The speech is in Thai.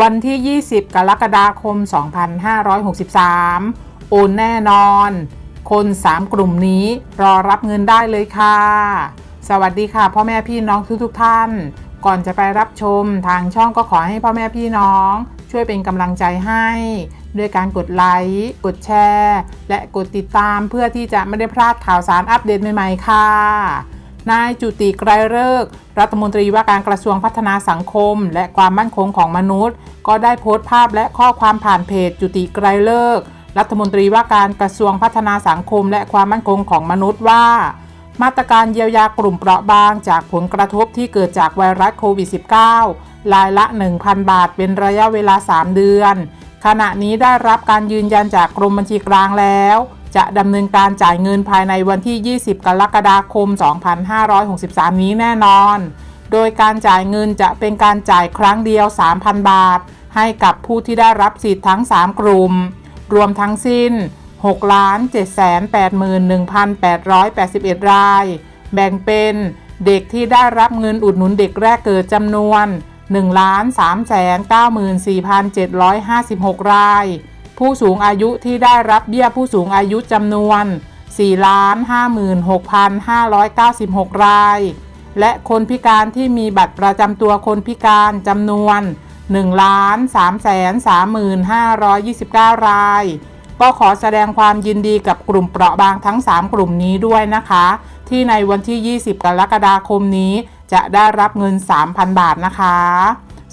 วันที่ 20 กรกฎาคม 2563 โอนแน่นอน คน 3 กลุ่มนี้รอรับเงินได้เลยค่ะ สวัสดีค่ะ พ่อแม่พี่น้องทุกทท่าน ก่อนจะไปรับชมทางช่องก็ขอให้พ่อแม่พี่น้อง ช่วยเป็นกำลังใจให้ด้วยการกดไลค์ กดแชร์ และกดติดตามเพื่อที่จะไม่ได้พลาดข่าวสารอัปเดตใหม่ ๆ ค่ะ นายจุติไกรฤกษ์รัฐมนตรีว่าการกระทรวงพัฒนาสังคม และความมั่นคงของมนุษย์ ก็ได้โพสต์ภาพและข้อความผ่านเพจจุติไกรฤกษ์รัฐมนตรีว่าการกระทรวงพัฒนาสังคม และความมั่นคงของมนุษย์ว่า มาตรการเยียวยากลุ่มเปราะบางจากผลกระทบที่เกิดจากไวรัสโควิด -19 รายละ 1,000 บาทเป็นระยะเวลา 3 เดือน ขณะนี้ได้รับการยืนยันจากกรมบัญชีกลางแล้ว จะดำเนินการจ่ายเงินภายในวันที่ 20 กรกฎาคม 2563 นี้แน่นอน โดยการจ่ายเงินจะเป็นการจ่ายครั้งเดียว 3,000 บาท ให้กับผู้ที่ได้รับสิทธิ์ทั้ง 3 กลุ่ม รวมทั้งสิ้น 6,781,881 ราย แบ่งเป็นเด็กที่ได้รับเงินอุดหนุนเด็กแรกเกิดจำนวน 1,394,756 ราย ผู้สูงอายุที่ได้รับเบี้ยผู้สูงอายุจำนวน 456,596 ราย และคนพิการที่มีบัตรประจำตัวคนพิการจำนวน 1,335,529 ราย ก็ขอแสดงความยินดีกับกลุ่มเปราะบางทั้ง 3 กลุ่มนี้ด้วยนะคะ ที่ในวันที่ 20 กรกฎาคมนี้จะได้รับเงิน 3,000 บาทนะคะ